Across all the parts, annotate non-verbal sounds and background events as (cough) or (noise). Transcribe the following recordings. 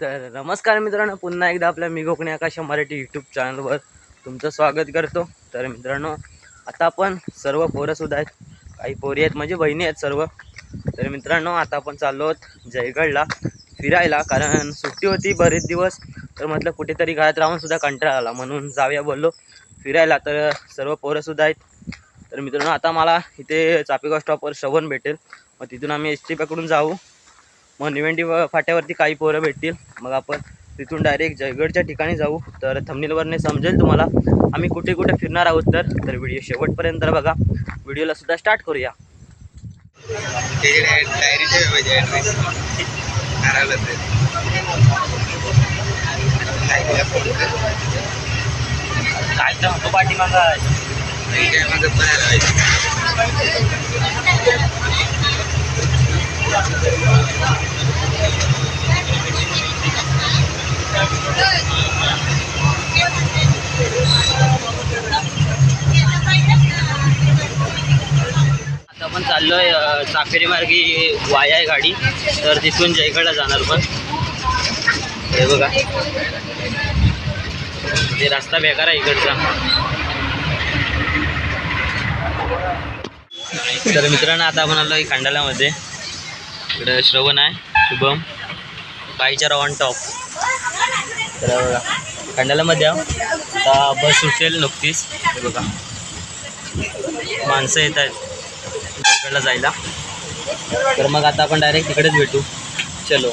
तर नमस्कार मित्रांनो पुन्हा एकदा आपल्या मी कोकणी आकाश मराठी यूट्यूब चॅनलवर तुमचं स्वागत करतो. तर मित्रांनो आता आपण सर्व पोरंसुद्धा आहेत. काही पोरी आहेत म्हणजे बहिणी आहेत सर्व. तर मित्रांनो आता आपण चाललो आहोत जयगडला फिरायला कारण सुट्टी होती बरेच दिवस. तर म्हटलं कुठेतरी घरात राहूनसुद्धा कंटाळा आला म्हणून जाऊया बोललो. फिरायला तर सर्व पोरंसुद्धा आहेत. तर मित्रांनो आता मला इथे चापेगाव स्टॉपवर श्रवण भेटेल. मग तिथून आम्ही एस टी पकडून जाऊ. व- फाट्यावरती काही पोरं भेटतील. मग आपण तिथून डायरेक्ट जयगडच्या ठिकाणी जाऊ. तर थंबनेलवरने समजेल तुम्हाला. आम्ही कुठे कुठे फिरणार आहोत तर तर व्हिडिओ शेवटपर्यंत बघा. व्हिडिओला सुद्धा स्टार्ट करूया. डायरी ठेव पाहिजे ॲड्रेस हरवलं तर डायरीला फोन कर काय तर म्हणतो पाठीमागा नाही काय माझं पण हरवायचं आता आपण चाललोय अं, चापेरी मार्गी वाया आहे गाडी. तर तिथून जयगडला जाणार पण. हे बघा. ते रस्ता बेकार आहे इकडचा. तर मित्रांनो आता आपण आलो खंडालामध्ये. इकडं श्रवण आहे शुभम. बाईच्या ऑन टॉप तर बघा खंडालामध्ये आता बस सुटेल नुकतीच. हे बघा. माणसं येत आहेत. तिकडला जायला. तर मग आता आपण डायरेक्ट तिकडेच भेटू. चलो.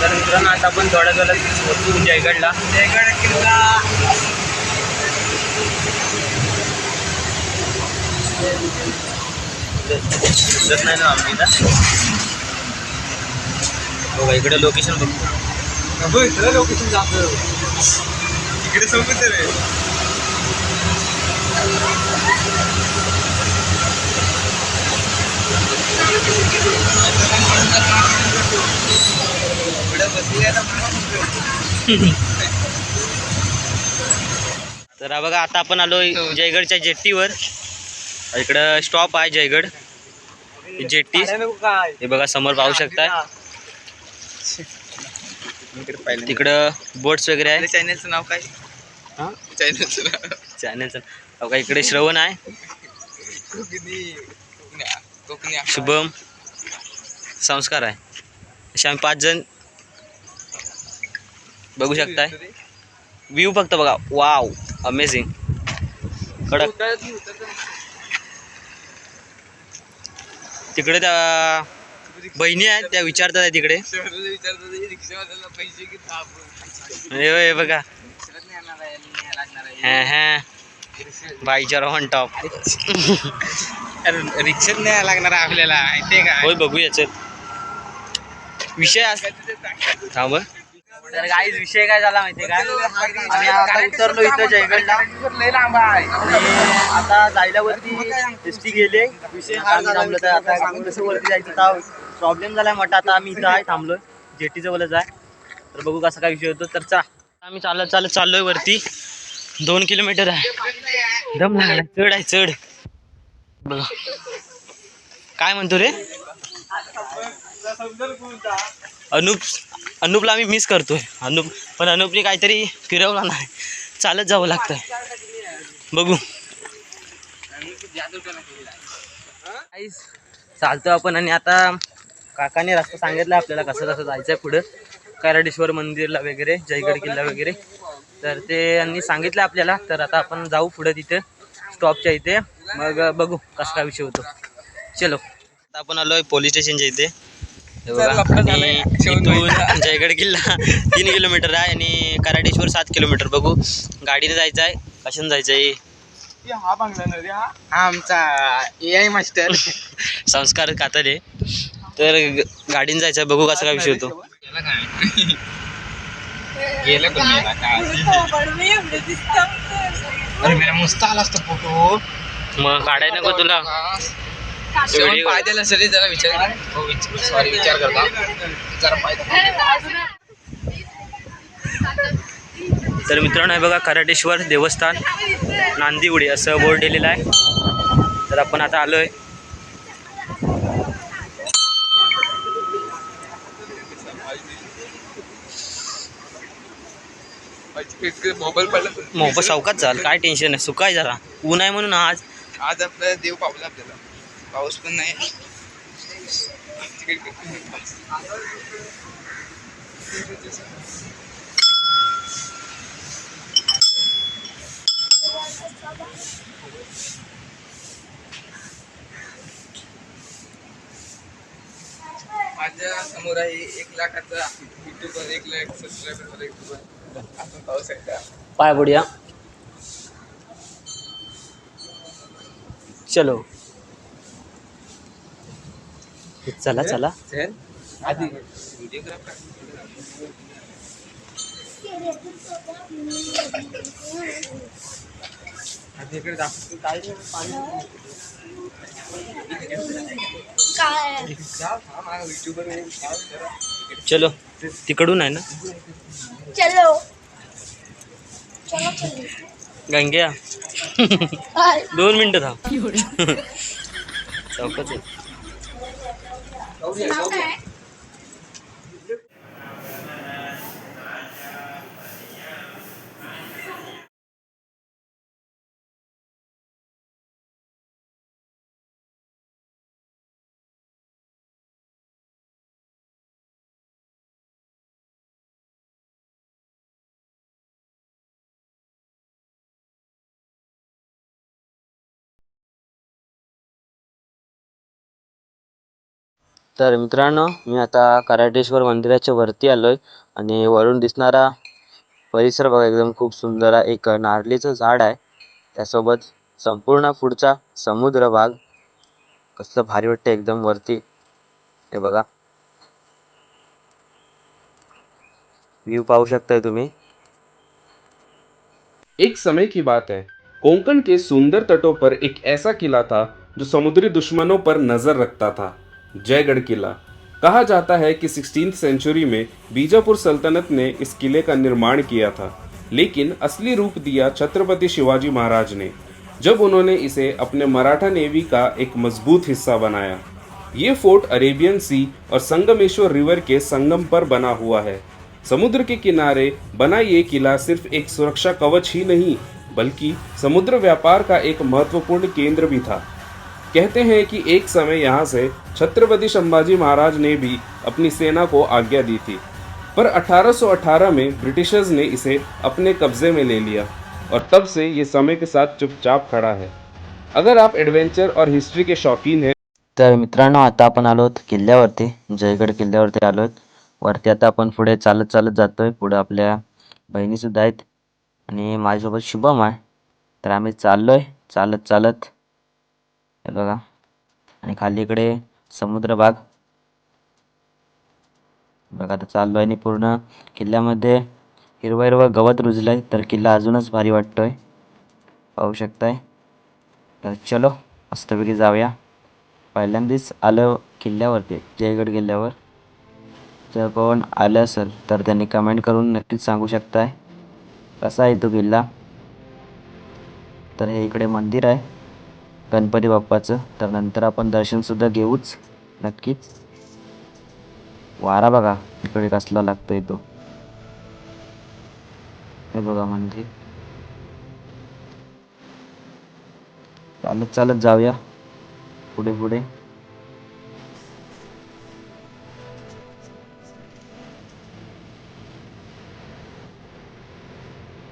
तर मित्रांनो आता आपण थोड्या वेळात पोहोचू जयगडला. जयगड किल्ला दिसत नाही ना आम्ही ना बघा इकडे लोकेशन बघतो इकडे लोकेशन जातं इकडे समुद्र तर बघा आता आपण आलो जयगडच्या जेट्टीवर. इकडं स्टॉप आहे जयगड. जेट्टी. काय हे बघा समोर पाहू पाहिलं तिकडं बोट्स वगैरे आहे. चॅनलचं नाव काय? हां? चॅनलचं नाव. चॅनलचं. बघा इकडे श्रवण आहे. शुभम. संस्कार आहे. असे आम्ही पाच जण बघू शकताय. व्ह्यू फक्त बघा. वाव अमेझिंग कडक. तिकडे त्या बहिणी आहेत त्या विचारतात आहे तिकडे. हे हे बघा. आहे. हा हा. बाईच्या ऑन टॉप रिक्षात नाही लागणार आपल्याला होय बघूया चल. विषय अस थांब तर गाईज विषय काय झाला माहितीये का? आम्ही आता उतरलो इथं जयगडला. आता जायला वरती एस टी गेले. विषय हा थांबलो तर आता कसं वरती जायचं तर प्रॉब्लेम झालाय मोठा. आता आम्ही इथं आहे थांबलोय. जेटी जवळच आहे. तर बघू कसा काय विषय होतो. तर चा. आम्ही चालत चालत चाललोय वरती. दोन किलोमीटर आहे. दम लागला चढ आहे चढ. बघा. काय म्हणतो रे? अनुप अनुपला आम्ही मिस करतोय. अनुप पण अनुपने काहीतरी फिरवला नाही. चालत जावं लागतंय. बघू. चालतो आपण आणि आता काकाने रस्ता सांगितला आपल्याला कसं कसं जायचं आहे पुढं. कराडेश्वर मंदिरला वगैरे जयगड किल्ला वगैरे. तर ते यांनी सांगितलं आपल्याला. तर आता आपण जाऊ पुढं तिथे स्टॉपच्या इथे. मग बघू कसा काय विषय होतो. चलो. आता आपण आलोय पोलीस स्टेशनच्या इथे. आणि शेवट इथून जयगड किल्ला तीन किलोमीटर आहे आणि कराडेश्वर सात किलोमीटर. बघू गाडीने जायचं आहे कशाने जायचं आहे हा बांगला ना रे हा? हा आमचा ए आय मास्टर. (laughs) संस्कार कातले तर गाडीने जायचं बघू कसा काय विषय होतो. गेला मेरा मस्त आला असता फोटो मग काढाय नको तुला. जेवढी पायदल असेल जरा विचार सॉरी हो, विचार करता. जरा पायदल तर मित्रांनो हे बघा कराटेश्वर देवस्थान नांदिवडी असं बोर्ड दिलेलं आहे. तर आपण आता आलोय. आहे मोबाईल सावकाच चाल काय टेन्शन आहे सुकाय जरा. ऊन आहे म्हणून आज. आज आपलं देव पावला आपल्याला. पाऊस पण नाही. माझ्यासमोर आहे एक लाखाचा युट्यूबर एक लाख सबस्क्रायबर युट्यूबर आपण पाहू शकता. पाय बुडिया. चलो चला चला चल आधी व्हिडिओग्राफर आधी इकडे दाखवतो काय रे पाणी जा, हा, माझा YouTuber आहे. जा, जरा. चलो. तिकडून आहे ना? चलो. चलो चलो गंग्या दोन मिनिटं थांब. चौकच आहे नाव तर मित्रांनो मी आता कराटेश्वर मंदिराच्या वरती आलो आहे आणि वरून दिसणारा परिसर बघा एकदम खूप सुंदर आहे. एक नारळीचं झाड आहे. त्यासोबत संपूर्ण पुढचा समुद्र भाग. कसलं भारी वाटतं एकदम वरती. हे बघा. व्ह्यू पाहू शकताय तुम्ही. एक समय की बात है। कोंकण के सुंदर तटों पर एक ऐसा किला था जो समुद्री दुश्मनों पर नजर रखता था। जयगढ़ किला। कहा जाता है कि 16th सेंचुरी में बीजापुर सल्तनत ने इस किले का निर्माण किया था, लेकिन असली रूप दिया छत्रपति शिवाजी महाराज ने, जब उन्होंने इसे अपने मराठा नेवी का एक मज़बूत हिस्सा बनाया। ये फोर्ट अरेबियन सी और संगमेश्वर रिवर के संगम पर बना हुआ है। समुद्र के किनारे बना ये किला सिर्फ़ एक सुरक्षा कवच ही नहीं, बल्कि समुद्र व्यापार का एक महत्वपूर्ण केंद्र भी था। कहते हैं कि एक समय यहाँ से छत्रपति संभाजी महाराज ने भी अपनी सेना को आज्ञा दी थी। पर 1818 में ब्रिटिशर्स ने इसे अपने कब्जे में ले लिया और तब से ये समय के साथ चुपचाप खड़ा है। अगर आप एडवेंचर और हिस्ट्री के शौकीन हैं तर मित्रांनो, आता आपण आलो आहोत किल्ल्यावरती, जयगड किल्ल्यावरती आलो आहोत वरती आता आपण पुढे चालत चालत जातोय. पुढे आपल्या बहिणीसुद्धा आहेत. आणि माझ्यासोबत शुभम आहे. तर आम्ही चाललोय. चालत चालत हे बघा. आणि खाली इकडे समुद्र भाग. बघा आता चाललोय आणि पूर्ण किल्ल्यामध्ये हिरवं हिरवं गवत रुजलंय. तर किल्ला अजूनच भारी वाटतोय. पाहू शकताय. तर चलो मस्तपैकी जाऊया. पहिल्यांदाच आलं किल्ल्यावरती. जयगड किल्ल्यावर. जर कोण आलं असेल तर त्यांनी कमेंट करून नक्कीच सांगू शकताय. कसा आहे तो किल्ला? तर हे इकडे मंदिर आहे. गणपती बाप्पाचं. तर नंतर आपण दर्शनसुद्धा घेऊच. नक्कीच. वारा बघा इकडे कसला लागतोय तो. हे बघा मंदिर. चालत चालत जाऊया. पुढे पुढे.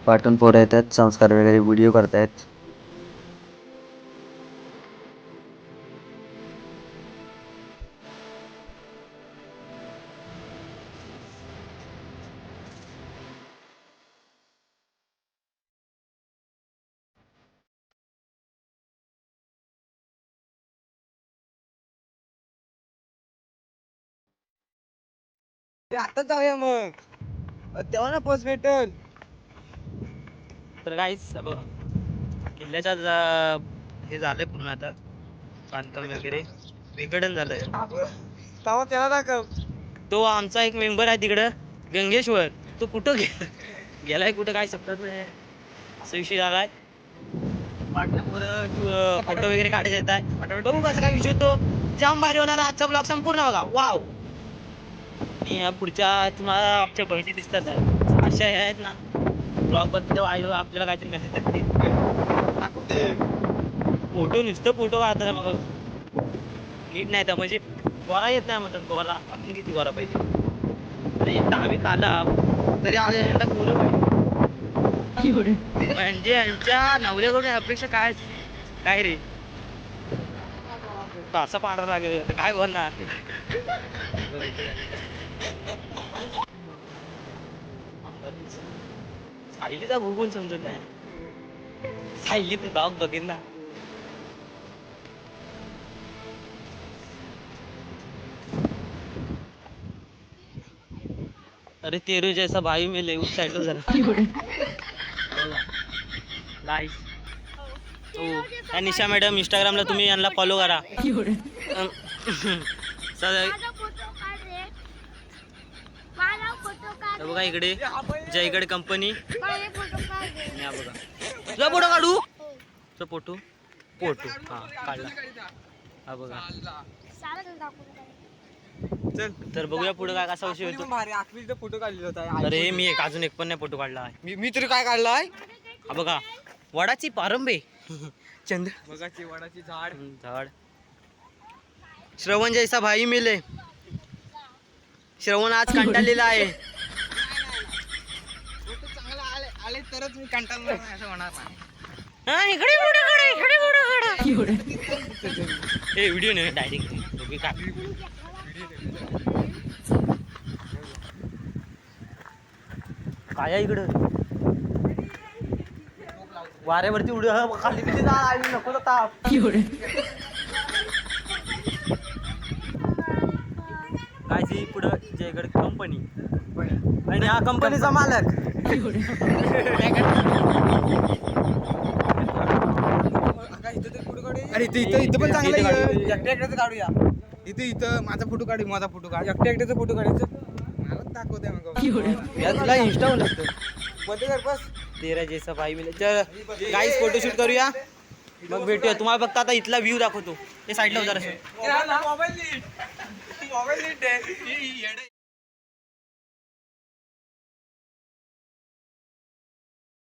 पाठवून पोरं येतात संस्कार वगैरे व्हिडिओ करतायत. जाऊया मग. तेव्हा ना पोस्ट भेटल. तर काहीच किल्ल्याच्या जा- हे झालंय पूर्ण आता. बांधकाम वगैरे. विघटन झालंय. तेव्हा त्याला दाखव. तो आमचा एक मेंबर आहे तिकडं गंगेश्वर. तो कुठं गे गेलाय कुठं काय समजत नाही. असा विषय झालाय. फोटो वगैरे काढायचे येत आहे बघू कसं काय विषय तो जाम भारी होणार आजचा ब्लॉग संपूर्ण बघा. वाव या पुढच्या तुम्हाला आमच्या बहिणी दिसतात. अशा ह्या आहेत ना. ब्लॉगबद्दल आलो आपल्याला काहीतरी मेसेज फोटो नुसतं फोटो काढतात मग नीट नाही तर म्हणजे गोरा येत नाही म्हणतात. गोरा आपण किती गोरा पाहिजे. अरे दहावी काला. तरी आल्या पोरं पाहिजे म्हणजे यांच्या नवऱ्याकडून अपेक्षा काय काय रे? तो असं पांढरा लागेल तर काय बोलणार? सायलीचा भूगोल समजत नाही. सायली तर डॉग बघेन ना. अरे तेरू जैसा भाई मिले उस साइड तो जरा गाईस हो. निशा मॅडम इंस्टाग्रामला तुम्ही यांना फॉलो करा. बघा इकडे जयगड कंपनी या बघा. तुझा फोटो काढू. हो. तुझा फोटो? फोटो. हा काढला. हा बघा. काय तर बघूया पुढे काय कसा विषय होतो. फोटो काढलेला होता. अरे मी एक अजून एक पण नाही फोटो काढला आहे. मी मी तरी काय काढलाय हा बघा. वडाची पारंबे. चंद्र झाड. झाड. श्रवण जैसा भाई मिले. श्रवण आज कंटाळलेला आहे. चांगला आले आले तरच मी नाही असं हा इकडे हे व्हिडिओ नाही डायरेक्ट दोघी काय काय आहे इकडं? वाऱ्यावरती उड खाली किती जा आई नको तर ताप काय जी पुढं जयगड कंपनी आणि हा कंपनीचा मालक. अरे इथं इथं इथं पण चांगलं आहे. एकट्या एकट्याचं काढूया. इथं इथं माझा फोटो काढ माझा फोटो काढ. एकट्या एकट्याचा फोटो काढायचं? मला दाखवते मग. या तुला इंस्टा लागतं मध्ये कर बस. तेरा जैसा भाई मिले। चल गाईस फोटोशूट करूया? मग भेटूया. तुम्हाला फक्त आता इथला व्ह्यू दाखवतो. ते साईडला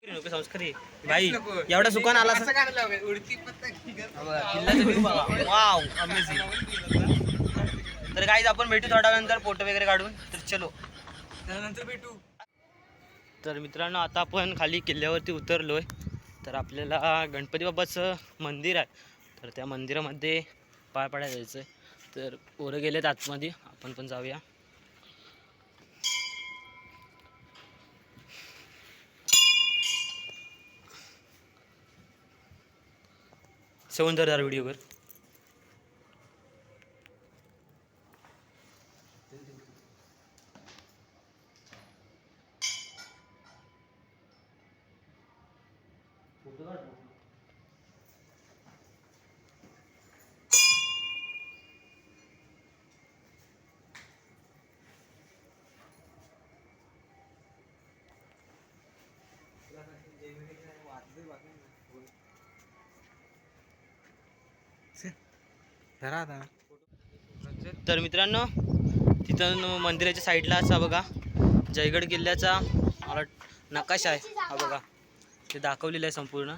नको संस्कारी. भाई एवढा सुकान आला वाव अमेझिंग तर गाईज आपण भेटू थोड्या नंतर फोटो वगैरे काढून. तर चलो. त्यानंतर भेटू. तर मित्रांनो आता आपण खाली किल्ल्यावरती उतरलो आहे तर आपल्याला गणपती बाबाचं मंदिर आहे. तर त्या मंदिरामध्ये पाय पाड्या जायचं आहे तर ओरं गेलेत आतमध्ये. आपण पण जाऊया. सौंदर्य व्हिडिओवर. धरा आता. तर मित्रांनो तिथं मंदिराच्या साईडला असा बघा जयगड किल्ल्याचा मला नकाशा आहे हा बघा. ते दाखवलेलं आहे संपूर्ण.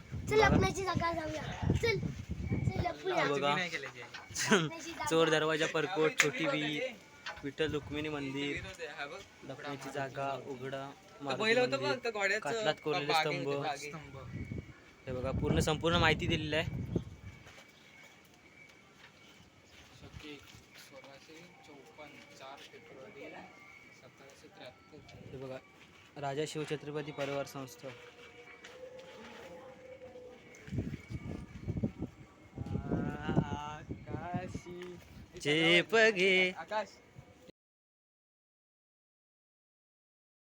चल बघा. चोर दरवाजा परकोट छोटी विहीर विठ्ठल रुक्मिणी मंदिर. लपण्याची जागा उघडा. मारुती पहिलं होतं बघ मंदिर, त्या घोड्याचं कातलात कोरलेले बागे स्तंभ. होते, बागे. स्तंभ. हे बघा पूर्ण संपूर्ण माहिती दिलेली आहे. शके सोळाशे चौपन्न चार फेब्रुवारी सतराशे त्र्याहत्तर. हे बघा राजा शिवछत्रपती परिवार संस्था. आकाशी. चेप घे. आकाश.